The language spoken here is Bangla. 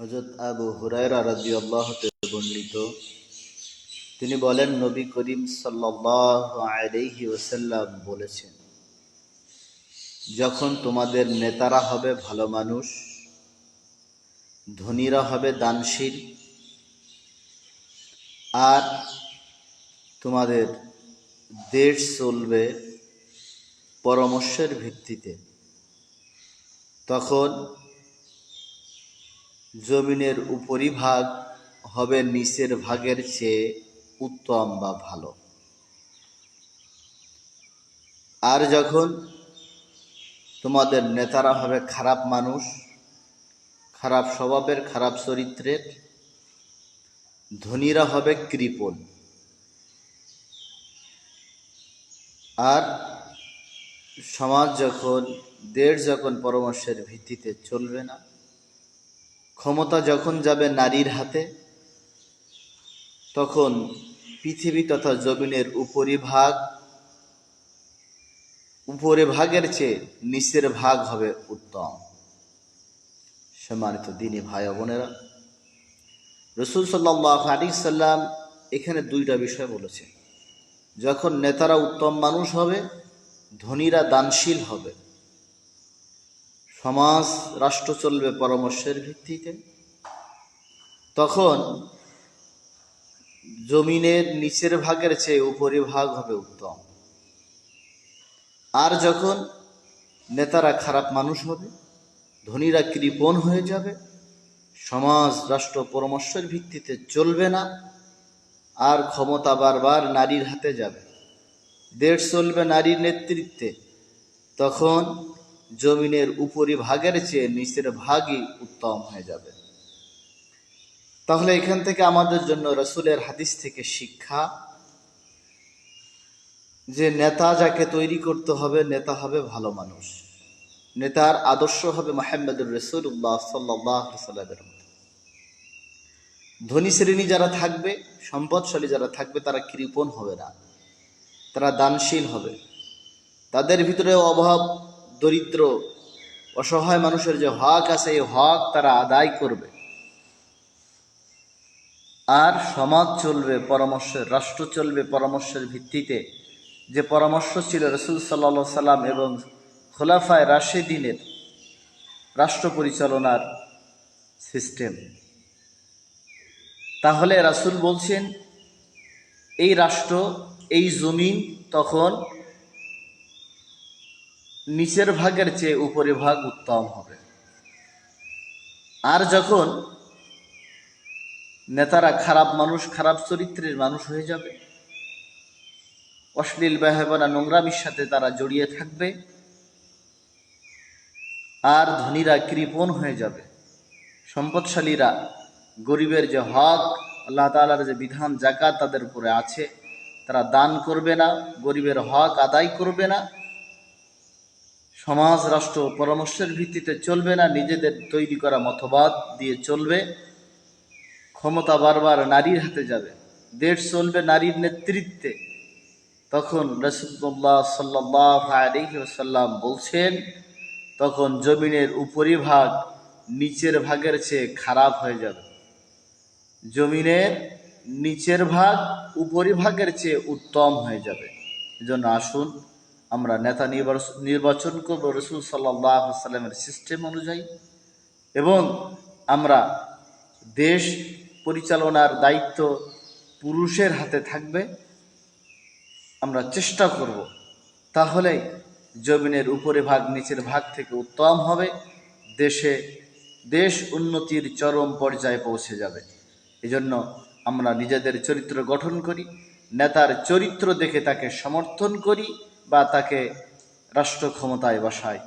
হজরত আবু হুরায়রা রাজি আল্লাহ বর্ণিত। তিনি বলেন, নবী করিম সাল্লাহ ওসাল্লাম বলেছেন, যখন তোমাদের নেতারা হবে ভালো মানুষ, ধনীরা হবে দানশীল, আর তোমাদের দেশ চলবে পরামর্শের ভিত্তিতে, তখন জমিনের উপরিভাগ হবে নিচের ভাগের চেয়ে উত্তম বা ভালো। আর যখন তোমাদের নেতারা হবে খারাপ মানুষ, খারাপ স্বভাবের, খারাপ চরিত্রের, ধনীরা হবে কৃপণ। আর সমাজ যখন, দেশ যখন পরামর্শের ভিত্তিতে চলবে না ক্ষমতা যখন যাবে নারীর হাতে, তখন পৃথিবী তথা জমিনের উপরিভাগ উপরে ভাগের চেয়ে নিচের ভাগ হবে উত্তম। সম্মানিত দিনী ভাই বোনেরা, রসুল সাল্লাহ আলী সাল্লাম এখানে দুইটা বিষয় বলেছে যখন নেতারা উত্তম মানুষ হবে, ধনীরা দানশীল হবে। সমাজ, রাষ্ট্র চলবে পরামর্শের ভিত্তিতে। তখন জমিনের নিচের ভাগের চেয়ে উপরিভাগ হবে উত্তম। আর যখন নেতারা খারাপ মানুষ হবে, ধনীরা কৃপণ হয়ে যাবে, সমাজ, রাষ্ট্র পরামর্শের ভিত্তিতে চলবে না, আর ক্ষমতা বারবার নারীর হাতে যাবে। দেশ চলবে নারীর নেতৃত্বে। তখন জমিনের উপরি ভাগের চেয়ে নিচের ভাগই উত্তম হয়ে যাবে। তাহলে এখান থেকে আমাদের জন্য রসুলের হাদিস থেকে শিক্ষা যে নেতা যাকে তৈরি করতে হবে, নেতা হবে ভালো মানুষ। নেতার আদর্শ হবে মাহমুদুর রসুল্লাহ সাল্লাহ সাল্লামের মতো। ধনী শ্রেণি যারা থাকবে, সম্পদশালী যারা থাকবে, তারা কৃপণ হবে না। তারা দানশীল হবে। তাদের ভিতরে অভাব দরিদ্র, অসহায় মানুষের যে হক আছে, এই হক তারা আদায় করবে। আর সমাজ চলবে পরামর্শের, রাষ্ট্র চলবে পরামর্শের ভিত্তিতে। যে পরামর্শ ছিল রসুল সাল্লা সাল্লাম এবং খোলাফায় রাশেদিনের রাষ্ট্র পরিচালনার সিস্টেম। তাহলে রাসুল বলছেন, এই রাষ্ট্র, এই জমিন তখন নিচের ভাগের চেয়ে উপরে ভাগ উত্তম হবে। আর যখন নেতারা খারাপ মানুষ, খারাপ চরিত্রের মানুষ হয়ে যাবে, অশ্লীল ব্যবহার নোংরামির সাথে তারা জড়িয়ে থাকবে, আর ধনীরা কৃপণ হয়ে যাবে। সম্পদশালীরা গরিবের যে হক, আল্লাহ তালার যে বিধান জাকাত তাদের উপরে আছে। তারা দান করবে না, গরিবের হক আদায় করবে না। সমাজ, রাষ্ট্র পরামর্শের ভিত্তিতে চলবে না। নিজেদের তৈরি করা মতবাদ দিয়ে চলবে। ক্ষমতা বারবার নারীর হাতে যাবে। দেশ চলবে নারীর নেতৃত্বে। তখন রসুল্লাহ সাল্লাহ বলছেন, তখন জমিনের উপরিভাগ নিচের ভাগের চেয়ে খারাপ হয়ে যাবে। জমিনের নিচের ভাগ উপরিভাগের চেয়ে উত্তম হয়ে যাবে। এজন্য আসুন আমরা নেতা নির্বাচন করব রসুল সাল্লাহ সাল্লামের সিস্টেম অনুযায়ী। এবং আমরা দেশ পরিচালনার দায়িত্ব পুরুষের হাতে থাকবে। আমরা চেষ্টা করব। তাহলে জমিনের উপরে ভাগ, নিচের ভাগ থেকে উত্তম হবে। দেশে, দেশ উন্নতির চরম পর্যায়ে পৌঁছে যাবে। এজন্য আমরা নিজেদের চরিত্র গঠন করি, নেতার চরিত্র দেখে তাকে সমর্থন করি। বা তাকে রাষ্ট্র ক্ষমতায় বসাই